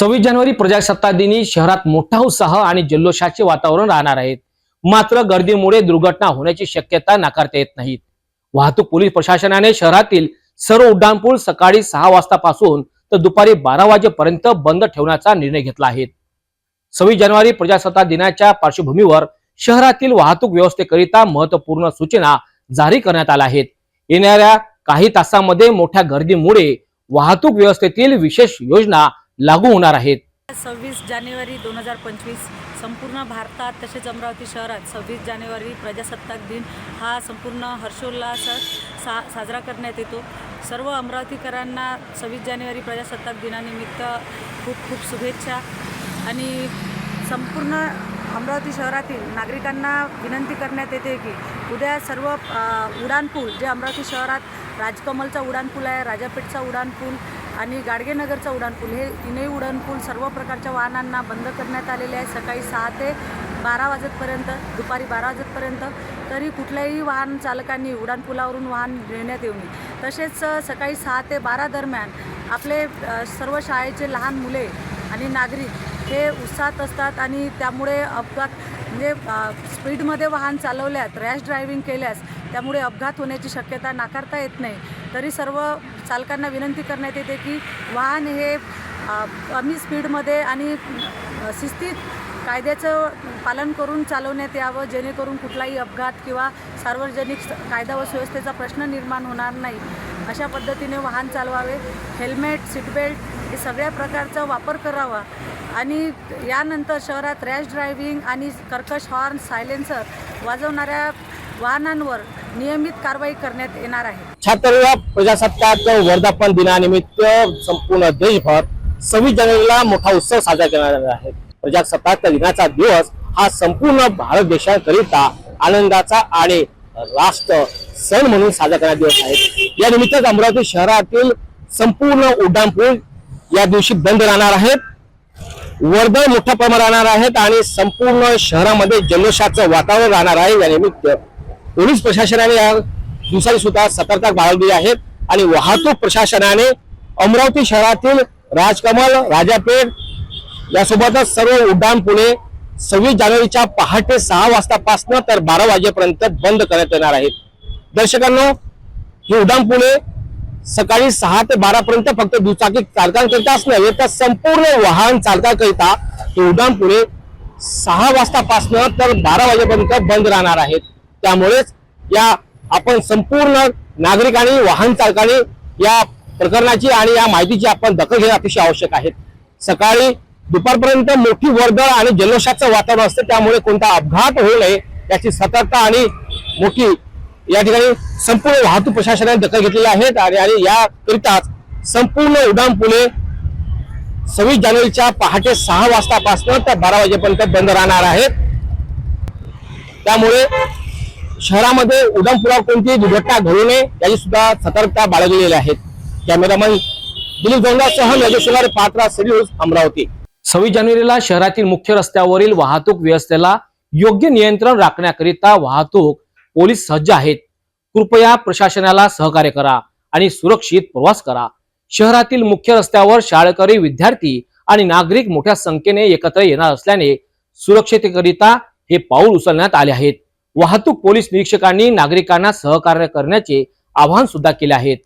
सव्वीस जानेवारी प्रजासत्ताक दिनी शहरात मोठा उत्साह आणि जल्लोषाचे वातावरण राहणार आहेत मात्र गर्दीमुळे दुर्घटना होण्याची शक्यता नाकारता येत नाहीत. वाहतूक पोलीस प्रशासनाने शहरातील सर्व उड्डाणपूल सकाळी सहा वाजतापासून तर दुपारी बारा वाजेपर्यंत बंद ठेवण्याचा निर्णय घेतला आहे. सव्वीस जानेवारी प्रजासत्ताक दिनाच्या पार्श्वभूमीवर शहरातील वाहतूक व्यवस्थेकरिता महत्त्वपूर्ण सूचना जारी करण्यात आल्या आहेत. येणाऱ्या काही तासांमध्ये मोठ्या गर्दीमुळे वाहतूक व्यवस्थेतील विशेष योजना लागू होणार आहेत. सव्वीस जानेवारी दोन हजार पंचवीस संपूर्ण भारतात तसेच अमरावती शहरात सव्वीस जानेवारी प्रजासत्ताक दिन हा संपूर्ण हर्षोल्लास सा साजरा करण्यात येतो. सर्व अमरावतीकरांना सव्वीस जानेवारी प्रजासत्ताक दिनानिमित्त खूप खूप शुभेच्छा आणि संपूर्ण अमरावती शहरातील नागरिकांना विनंती करण्यात येते की उद्या सर्व उड्डाणपूल जे अमरावती शहरात राजकमलचा उड्डाणपूल आहे राजापेठचा उड्डाणपूल आणि गाडगेनगरचं उड्डाणपूल. हे तिनही उड्डाणपूल सर्व प्रकारच्या वाहनांना बंद करण्यात आलेले आहे सकाळी सहा ते बारा वाजेपर्यंत दुपारी बारा वाजेपर्यंत तरी कुठल्याही वाहन चालकांनी उड्डाणपुलावरून वाहन नेण्यात येऊ नये. तसेच सकाळी सहा ते बारा दरम्यान आपले सर्व शाळेचे लहान मुले आणि नागरिक हे उत्साहात असतात आणि त्यामुळे अपघात म्हणजे स्पीडमध्ये वाहन चालवल्यात रॅश ड्रायव्हिंग केल्यास त्यामुळे अपघात होण्याची शक्यता नाकारता येत नाही. तरी सर्व चालकांना विनंती करण्यात येते की वाहन हे कमी स्पीडमध्ये आणि शिस्तीत कायद्याचं पालन करून चालवण्यात यावं जेणेकरून कुठलाही अपघात किंवा सार्वजनिक स- कायदा व सुव्यवस्थेचा प्रश्न निर्माण होणार नाही. अशा पद्धतीने वाहन चालवावे. हेल्मेट सीटबेल्ट हे सगळ्या प्रकारचा वापर करावा आणि यानंतर शहरात रॅश ड्रायव्हिंग आणि कर्कश हॉर्न सायलेन्सर वाजवणाऱ्या वाहनांवर नियमित कारवाई करण्यात येणार आहे. छात्र प्रजासत्ताक वर्धापन दिनानिमित्त संपूर्ण देशभर सव्वीस जानेवारीला मोठा उत्सव साजरा करणार आहे. प्रजासत्ताक दिनाचा दिवस हा संपूर्ण भारत देशाकरिता आनंदाचा आणि राष्ट्र सण म्हणून साजरा करणारा दिवस आहे. या निमित्त अमरावती शहरातील संपूर्ण उड्डाणपूल या दिवशी बंद राहणार आहेत. वर्दळ मोठ्या प्रमाणात राहणार आहेत आणि संपूर्ण शहरामध्ये जल्लोषाचं वातावरण राहणार आहे. या निमित्त पोलीस प्रशासनाने या दिवसाने सुद्धा सतर्कता बाळगली आहेत आणि वाहतूक प्रशासनाने अमरावती शहरातील राजकमल राजापेठ यासोबतच सर्व उड्डाणपुले सव्वीस जानेवारीच्या पहाटे सहा वाजतापासनं तर बारा वाजेपर्यंत बंद करण्यात येणार आहेत दर्शकांनो उड्डाण पुणे सकाळी सहा ते बारा पर्यंत फक्त दुचाकी चालकांकरिताच नव्हे तर संपूर्ण वाहन चालकांकरिता उड्डाण पुणे सहा वाजतापासनं तर बारा वाजेपर्यंत बंद राहणार आहेत त्यामुळेच या आपण संपूर्ण नागरिकांनी वाहन चालकांनी या प्रकरणाची आणि या माहितीची आपण दखल घेणे अतिशय आवश्यक आहे. सकाळी दुपारपर्यंत मोठी वर्दळ आणि जल्लोषाचं वातावरण असतं त्यामुळे कोणता अपघात होऊ नये याची सतर्कता आणि मोठी या ठिकाणी संपूर्ण वाहतूक प्रशासनाने दखल घेतलेली आहेत आणि याकरिताच संपूर्ण उड्डाणपुले सव्वीस जानेवारीच्या पहाटे सहा वाजतापासून तर बारा वाजेपर्यंत बंद राहणार आहेत त्यामुळे शहरामध्ये उड्डाणपुलावर कोणतीही दुर्घटना घडू नये याची सुद्धा सतर्कता बाळगलेली आहे. कॅमेरामन दिलीप जोंगासह योगेश्वर पात्रा सिरियूज अमरावती. सव्वीस जानेवारीला शहरातील मुख्य रस्त्यावरील वाहतूक व्यवस्थेला योग्य नियंत्रण राखण्याकरिता वाहतूक पोलीस सज्ज आहेत. कृपया प्रशासनाला सहकार्य करा आणि सुरक्षित प्रवास करा. शहरातील मुख्य रस्त्यावर शाळकरी विद्यार्थी आणि नागरिक मोठ्या संख्येने एकत्र येणार असल्याने सुरक्षितेकरिता हे पाऊल उचलण्यात आले आहेत. वाहतूक पोलीस निरीक्षकांनी नागरिकांना सहकार्य करण्याचे आवाहन सुद्धा केले आहेत.